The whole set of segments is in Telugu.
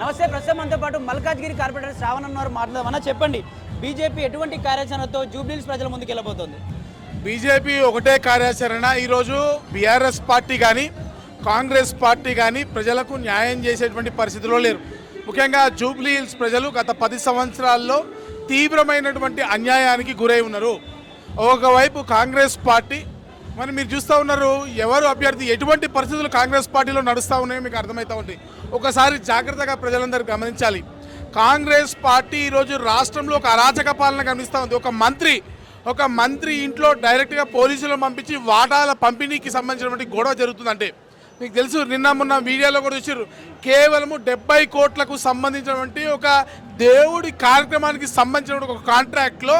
నమస్తే ప్రస్తుతం మనతో పాటు మల్కాజ్గిరి కార్పొరేటర్ శ్రావణ్ అన్నారు మాట్లాడమన్నా చెప్పండి. బీజేపీ ఎటువంటి కార్యాచరణతో జూబ్లీస్ ప్రజల ముందుకు వెళ్ళబోతోంది? బీజేపీ ఒకటే కార్యాచరణ. ఈరోజు బీఆర్ఎస్ పార్టీ కానీ కాంగ్రెస్ పార్టీ కానీ ప్రజలకు న్యాయం చేసేటువంటి పరిస్థితిలో లేరు. ముఖ్యంగా జూబ్లీ హిల్స్ ప్రజలు గత పది సంవత్సరాల్లో తీవ్రమైనటువంటి అన్యాయానికి గురై ఉన్నారు. ఒకవైపు కాంగ్రెస్ పార్టీ మరి మీరు చూస్తూ ఉన్నారు ఎవరు అభ్యర్థి ఎటువంటి పరిస్థితులు కాంగ్రెస్ పార్టీలో నడుస్తూ ఉన్నాయో మీకు అర్థమవుతూ ఉంది. ఒకసారి జాగ్రత్తగా ప్రజలందరూ గమనించాలి. కాంగ్రెస్ పార్టీ ఈరోజు రాష్ట్రంలో ఒక అరాచక పాలన గమనిస్తూ ఉంది. ఒక మంత్రి ఒక మంత్రి ఇంట్లో డైరెక్ట్గా పోలీసులను పంపించి వాటాల పంపిణీకి సంబంధించినటువంటి గొడవ జరుగుతుందంటే మీకు తెలుసు నిన్న మొన్న మీడియాలో కూడా చూసారు కేవలము డెబ్బై కోట్లకు సంబంధించినటువంటి ఒక దేవుడి కార్యక్రమానికి సంబంధించినటువంటి ఒక కాంట్రాక్ట్లో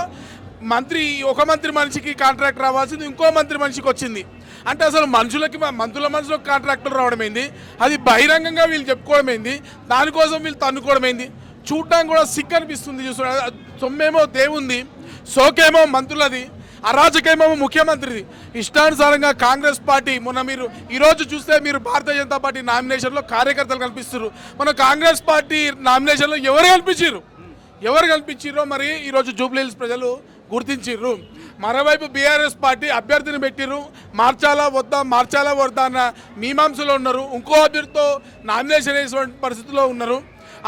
మంత్రి ఒక మంత్రి మనిషికి కాంట్రాక్ట్ రావాల్సింది ఇంకో మంత్రి మనిషికి వచ్చింది. అంటే అసలు మనుషులకి మంత్రుల మనుషులకు కాంట్రాక్టర్ రావడం ఏంది? అది బహిరంగంగా వీళ్ళు చెప్పుకోవడం ఏంది? దానికోసం వీళ్ళు తన్నుకోవడం ఏంది? చూడడానికి కూడా సిక్ అనిపిస్తుంది చూస్తున్నా సొమ్మేమో దేవుంది సోకేమో మంత్రులది అరాజకేమో ముఖ్యమంత్రిది. ఇష్టానుసారంగా కాంగ్రెస్ పార్టీ మొన్న మీరు ఈరోజు చూస్తే మీరు భారతీయ జనతా పార్టీ నామినేషన్లో కార్యకర్తలు కనిపిస్తున్నారు. మన కాంగ్రెస్ పార్టీ నామినేషన్లో ఎవరు కనిపించారు ఎవరు కల్పించారో మరి? ఈరోజు జూబ్లీహిల్స్ ప్రజలు గుర్తించారు మరోవైపు బీఆర్ఎస్ పార్టీ అభ్యర్థిని పెట్టిర్రు. మార్చాలా వద్దా మార్చాలా వద్దా అన్న మీమాంసలో ఉన్నారు. ఇంకో అభ్యర్థితో నామినేషన్ వేసిన పరిస్థితిలో ఉన్నారు.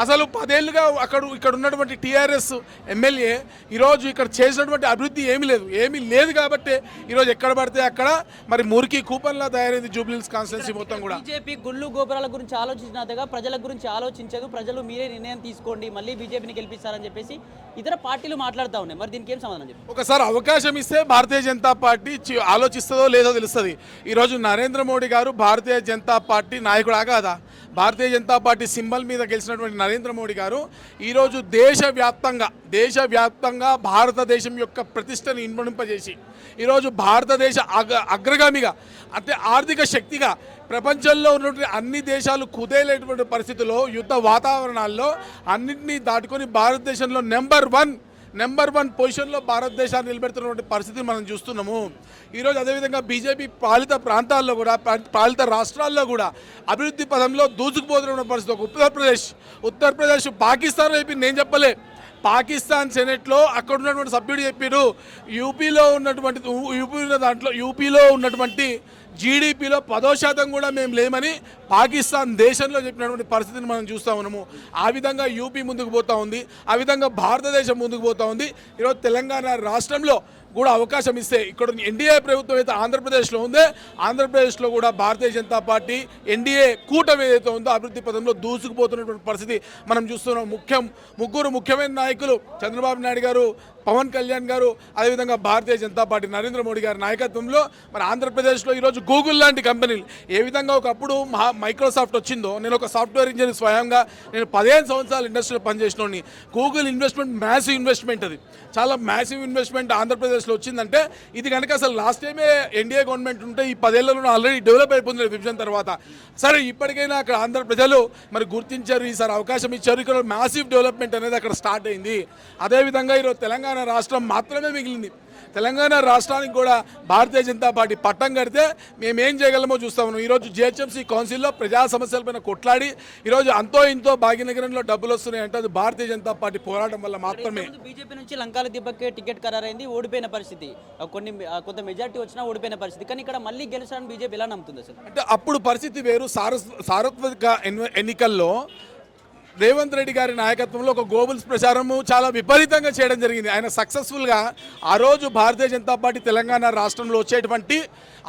అసలు పదేళ్ళుగా అక్కడ ఇక్కడ ఉన్నటువంటి టీఆర్ఎస్ ఎమ్మెల్యే ఈరోజు ఇక్కడ చేసినటువంటి అభివృద్ధి ఏమీ లేదు. ఏమీ లేదు కాబట్టి ఈరోజు ఎక్కడ పడితే అక్కడ మరి మురికి కూపన్లా తయారైంది జూబ్లీహిల్స్ కాన్స్టిట్యున్సీ మొత్తం కూడా. బీజేపీ గుళ్ళు గోపురాల గురించి ఆలోచించినంతగా ప్రజల గురించి ఆలోచించదు. ప్రజలు మీరే నిర్ణయం తీసుకోండి మళ్ళీ బీజేపీని గెలిపిస్తారని చెప్పేసి ఇతర పార్టీలు మాట్లాడుతూ ఉన్నాయి. మరి దీనికి ఏం సమాధానం చెప్పి ఒకసారి అవకాశం ఇస్తే భారతీయ జనతా పార్టీ ఆలోచిస్తుందో లేదో తెలుస్తుంది. ఈరోజు నరేంద్ర మోడీ గారు భారతీయ జనతా పార్టీ నాయకుడా కాదా భారతీయ జనతా పార్టీ సింబల్ మీద గెలిచినటువంటి నరేంద్ర మోడీ గారు ఈరోజు దేశవ్యాప్తంగా దేశవ్యాప్తంగా భారతదేశం యొక్క ప్రతిష్టను ఇన్పడింపజేసి ఈరోజు భారతదేశ అగ అగ్రగామిగా అంటే ఆర్థిక శక్తిగా ప్రపంచంలో ఉన్నటువంటి అన్ని దేశాలు కుదేలేటువంటి పరిస్థితుల్లో యుద్ధ వాతావరణాల్లో అన్నింటినీ దాటుకొని భారతదేశంలో నెంబర్ వన్ నెంబర్ వన్ పొజిషన్లో భారతదేశాన్ని నిలబెడుతున్నటువంటి పరిస్థితిని మనం చూస్తున్నాము. ఈరోజు అదేవిధంగా బీజేపీ పాలిత ప్రాంతాల్లో కూడా పాలిత రాష్ట్రాల్లో కూడా అభివృద్ధి పదంలో దూసుకుపోతున్న పరిస్థితి. ఒక ఉత్తరప్రదేశ్ ఉత్తరప్రదేశ్ పాకిస్తాన్ వైపు నేను చెప్పలే. పాకిస్తాన్ సెనెట్లో అక్కడ ఉన్నటువంటి సభ్యుడు చెప్పారు యూపీలో ఉన్నటువంటి యూపీ ఉన్న దాంట్లో యూపీలో ఉన్నటువంటి జీడిపిలో పదో శాతం కూడా మేము లేమని పాకిస్తాన్ దేశంలో చెప్పినటువంటి పరిస్థితిని మనం చూస్తూ ఉన్నాము. ఆ విధంగా యూపీ ముందుకు పోతా ఉంది ఆ విధంగా భారతదేశం ముందుకు పోతా ఉంది. ఈరోజు తెలంగాణ రాష్ట్రంలో కూడా అవకాశం ఇస్తే ఇక్కడ ఎన్డీఏ ప్రభుత్వం అయితే ఆంధ్రప్రదేశ్లో ఉందే. ఆంధ్రప్రదేశ్లో కూడా భారతీయ జనతా పార్టీ ఎన్డీఏ కూటమి ఏదైతే ఉందో అభివృద్ధి పదంలో దూసుకుపోతున్నటువంటి పరిస్థితి మనం చూస్తున్నాం. ముఖ్యం ముగ్గురు ముఖ్యమైన నాయకులు చంద్రబాబు నాయుడు గారు పవన్ కళ్యాణ్ గారు అదేవిధంగా భారతీయ జనతా పార్టీ నరేంద్ర మోడీ గారి నాయకత్వంలో మన ఆంధ్రప్రదేశ్లో ఈరోజు గూగుల్ లాంటి కంపెనీలు. ఏ విధంగా ఒకప్పుడు మహా మైక్రోసాఫ్ట్ వచ్చిందో నేను ఒక సాఫ్ట్వేర్ ఇంజనీర్ స్వయంగా నేను పదిహేను సంవత్సరాలు ఇండస్ట్రీలో పనిచేసినోని గూగుల్ ఇన్వెస్ట్మెంట్ మ్యాసివ్ ఇన్వెస్ట్మెంట్ అది. చాలా మ్యాసివ్ ఇన్వెస్ట్మెంట్ ఆంధ్రప్రదేశ్లో వచ్చిందంటే ఇది కనుక అసలు లాస్ట్ టైమే ఎన్డీఏ గవర్నమెంట్ ఉంటే ఈ పదేళ్ళలో ఆల్రెడీ డెవలప్ అయిపోతుంది విభజన తర్వాత. సరే ఇప్పటికైనా అక్కడ ఆంధ్ర ప్రజలు మరి గుర్తించారు ఈసారి అవకాశం ఇచ్చారు. ఇక్కడ మ్యాసివ్ డెవలప్మెంట్ అనేది అక్కడ స్టార్ట్ అయింది. అదేవిధంగా ఈరోజు తెలంగాణ రాష్ట్రం మాత్రమే మిగిలింది. తెలంగాణ రాష్ట్రానికి కూడా భారతీయ జనతా పార్టీ పట్టం కడితే మేము ఏం చేయగలమో చూస్తా ఉన్నాం. ఈరోజు జిహెచ్ఎంసీ కౌన్సిల్లో ప్రజా సమస్యలపైన కొట్లాడి ఈరోజు అంతో ఇంతో భాగ్యనగరంలో డబ్బులు వస్తున్నాయి అంటే అది భారతీయ జనతా పార్టీ పోరాటం వల్ల మాత్రమే. బీజేపీ నుంచి లంకాల దిబ్బకే టికెట్ ఖరారైంది ఓడిపోయిన పరిస్థితి. కొన్ని కొంత మెజార్టీ వచ్చినా ఓడిపోయిన పరిస్థితి. కానీ ఇక్కడ మళ్ళీ గెలిచడానికి బీజేపీ ఎలా నమ్ముతుంది అసలు? అంటే అప్పుడు పరిస్థితి వేరు. సారస్ సార్వత్రిక ఎన్ని- ఎన్నికల్లో రేవంత్ రెడ్డి గారి నాయకత్వంలో ఒక గోబుల్స్ ప్రచారము చాలా విపరీతంగా చేయడం జరిగింది. ఆయన సక్సెస్ఫుల్గా ఆ రోజు భారతీయ జనతా పార్టీ తెలంగాణ రాష్ట్రంలో వచ్చేటువంటి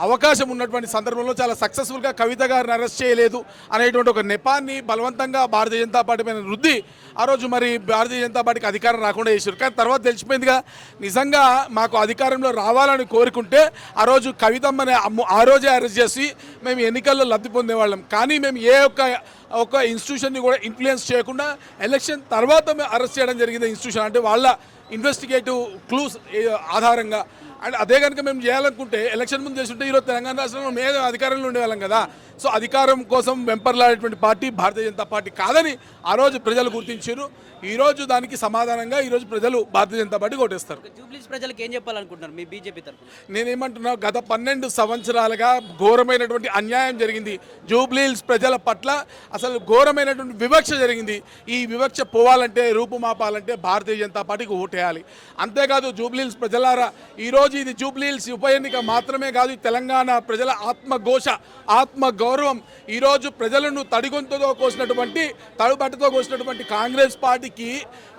అవకాశం ఉన్నటువంటి సందర్భంలో చాలా సక్సెస్ఫుల్గా కవిత గారిని అరెస్ట్ చేయలేదు అనేటువంటి ఒక నెపాన్ని బలవంతంగా భారతీయ జనతా పార్టీ పైన రుద్ది ఆ రోజు మరి భారతీయ జనతా పార్టీకి అధికారం రాకుండా చేశారు. కానీ తర్వాత తెలిసిపోయిందిగా నిజంగా మాకు అధికారంలో రావాలని కోరుకుంటే ఆ రోజు కవితమ్మని ఆ రోజే అరెస్ట్ చేసి మేము ఎన్నికల్లో లబ్ధి పొందేవాళ్ళం. కానీ మేము ఏ ఒక్క ఒక ఇన్స్టిట్యూషన్ని కూడా ఇన్ఫ్లుయెన్స్ చేయకుండా ఎలక్షన్ తర్వాత అరెస్ట్ చేయడం జరిగింది ఇన్స్టిట్యూషన్ అంటే వాళ్ళ ఇన్వెస్టిగేటివ్ క్లూస్ ఆధారంగా. అండ్ అదే కనుక మేము చేయాలనుకుంటే ఎలక్షన్ ముందు చేస్తుంటే ఈరోజు తెలంగాణ రాష్ట్రంలో మేము అధికారంలో ఉండేవాళ్ళం కదా. సో అధికారం కోసం వెంపర్లాడేటువంటి పార్టీ భారతీయ జనతా పార్టీ కాదని ఆ రోజు ప్రజలు గుర్తించారు. ఈ రోజు దానికి సమాధానంగా ఈ రోజు ప్రజలు భారతీయ జనతా పార్టీ కొట్టేస్తారు జూబ్లీస్ ప్రజలకు ఏం చెప్పాలనుకుంటున్నారు మీ బీజేపీ తరఫున? నేనేమంటున్నా గత పన్నెండు సంవత్సరాలుగా ఘోరమైనటువంటి అన్యాయం జరిగింది. జూబ్లీహిల్స్ ప్రజల పట్ల అసలు ఘోరమైనటువంటి వివక్ష జరిగింది. ఈ వివక్ష పోవాలంటే రూపుమాపాలంటే భారతీయ జనతా పార్టీకి ఓటేయాలి. అంతేకాదు జూబ్లీహిల్స్ ప్రజలారా ఈరోజు ఇది జూబ్లీహిల్స్ ఉప ఎన్నిక మాత్రమే కాదు తెలంగాణ ప్రజల ఆత్మఘోష ఆత్మ గౌరవం ఈరోజు ప్రజలను తడిగొంతుతో కోసినటువంటి తడుబట్టతో కోసినటువంటి కాంగ్రెస్ పార్టీకి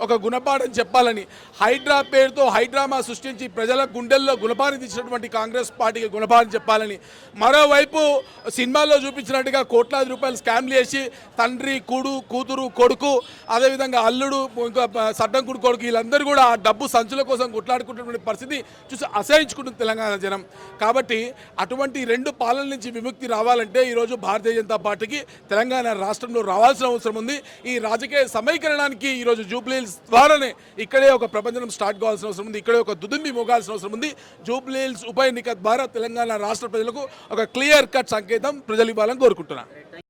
ఒక గుణపాఠం చెప్పాలని. హైడ్రా పేరుతో హైడ్రామా సృష్టించి ప్రజల గుండెల్లో గుణపాఠం తీసినటువంటి కాంగ్రెస్ పార్టీకి గుణపాఠం చెప్పాలని. మరోవైపు సినిమాల్లో చూపించినట్టుగా కోట్లాది రూపాయలు స్కామ్లు చేసి తండ్రి కూడు కూతురు కొడుకు అదేవిధంగా అల్లుడు ఇంకా సడ్డంకుడు కొడుకు వీళ్ళందరూ కూడా ఆ డబ్బు సంచుల కోసం కొట్లాడుకుంటున్నటువంటి పరిస్థితి చూసి అసహించుకుంటుంది తెలంగాణ జనం. కాబట్టి అటువంటి రెండు పాలన నుంచి విముక్తి రావాలంటే ఈరోజు భారతీయ జనతా పార్టీకి తెలంగాణ రాష్ట్రంలో రావాల్సిన అవసరం ఉంది. ఈ రాజకీయ సమీకరణానికి ఈరోజు జూబ్లీహిల్స్ ద్వారానే ఇక్కడే ఒక ప్రపంచం స్టార్ట్ కావాల్సిన అవసరం ఉంది. ఇక్కడే ఒక దుదుంబి మోగాల్సిన అవసరం ఉంది. జూబ్లీహిల్స్ ఉప ఎన్నిక ద్వారా తెలంగాణ రాష్ట్ర ప్రజలకు ఒక క్లియర్ కట్ సంకేతం ప్రజలు ఇవ్వాలని కోరుకుంటున్నాను.